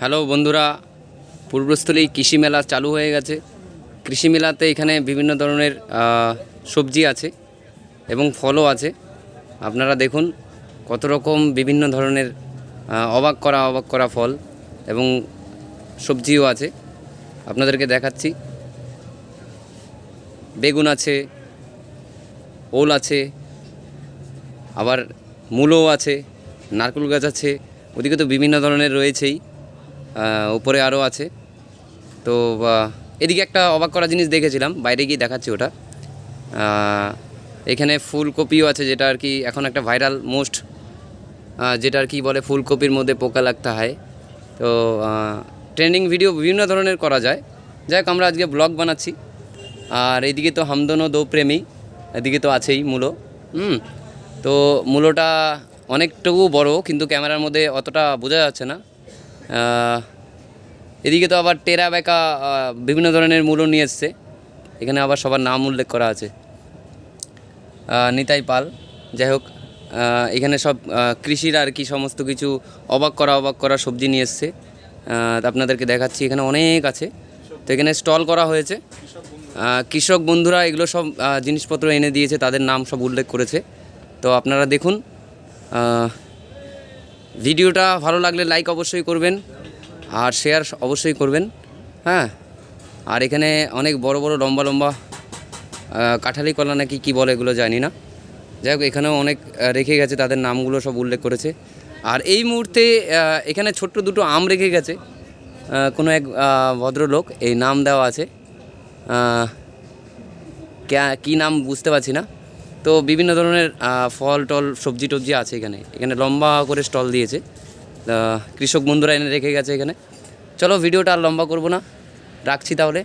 Hello বন্ধুরা, পূর্বস্থলী কৃষি মেলা চালু হয়ে গেছে। কৃষি মেলাতে এখানে বিভিন্ন ধরনের সবজি আছে এবং ফলও আছে। আপনারা দেখুন কত রকম বিভিন্ন ধরনের অবাক করা অবাক করা ফল এবং সবজিও আছে। আপনাদেরকে দেখাচ্ছি। বেগুন আছে, ওল আছে, আবার মূলও আছে, নারকেল গাছ আছে ওদিকে তো বিভিন্ন ধরনের রয়েছেই উপরে আরও আছে। তো এদিকে একটা অবাক করা জিনিস দেখেছিলাম, বাইরে গিয়ে দেখাচ্ছি ওটা। এখানে ফুলকপিও আছে যেটা আর কি এখন একটা ভাইরাল মোস্ট যেটা আর কি বলে ফুলকপির মধ্যে পোকা লাগতে হয়। তো ট্রেন্ডিং ভিডিও বিভিন্ন ধরনের করা যায়। যাই হোক, আমরা আজকে ব্লগ বানাচ্ছি। আর এইদিকে তো হামদনো দো প্রেমী এদিকে তো আছেই মূলো। হুম, তো মূলোটা অনেকটুকু বড়, কিন্তু ক্যামেরার মধ্যে অতটা বোঝা যাচ্ছে না। এদিকে তো আবার টেরা বেকা বিভিন্ন ধরনের মূল্য নিয়ে এসছে। এখানে আবার সবার নাম উল্লেখ করা আছে। নিতাই পাল, যাই হোক এখানে সব কৃষির আর কি সমস্ত কিছু অবাক করা অবাক করা সবজি নিয়ে এসছে। আপনাদেরকে দেখাচ্ছি, এখানে অনেক আছে। তো এখানে স্টল করা হয়েছে। কৃষক বন্ধুরা এগুলো সব জিনিসপত্র এনে দিয়েছে, তাদের নাম সব উল্লেখ করেছে। তো আপনারা দেখুন ভিডিওটা ভালো লাগলে লাইক অবশ্যই করবেন, আর শেয়ার অবশ্যই করবেন হ্যাঁ? আর এখানে অনেক বড় বড় লম্বা লম্বা কাঁঠালি কলা নাকি কী বলে এগুলো জানি না। যাই হোক, এখানেও অনেক রেখে গেছে, তাদের নামগুলো সব উল্লেখ করেছে। আর এই মুহূর্তে এখানে ছোট্ট দুটো আম রেখে গেছে কোনো এক ভদ্রলোক, এই নাম দেওয়া আছে কী নাম বুঝতে পারছি না। তো বিভিন্ন ধরনের ফল, টল, সবজি টবজি আছে এখানে। এখানে লম্বা করে স্টল দিয়েছে। কৃষক বন্ধুরা এনে রেখে গেছে এখানে। চলো, ভিডিওটা আর লম্বা করব না। রাখছি তাহলে।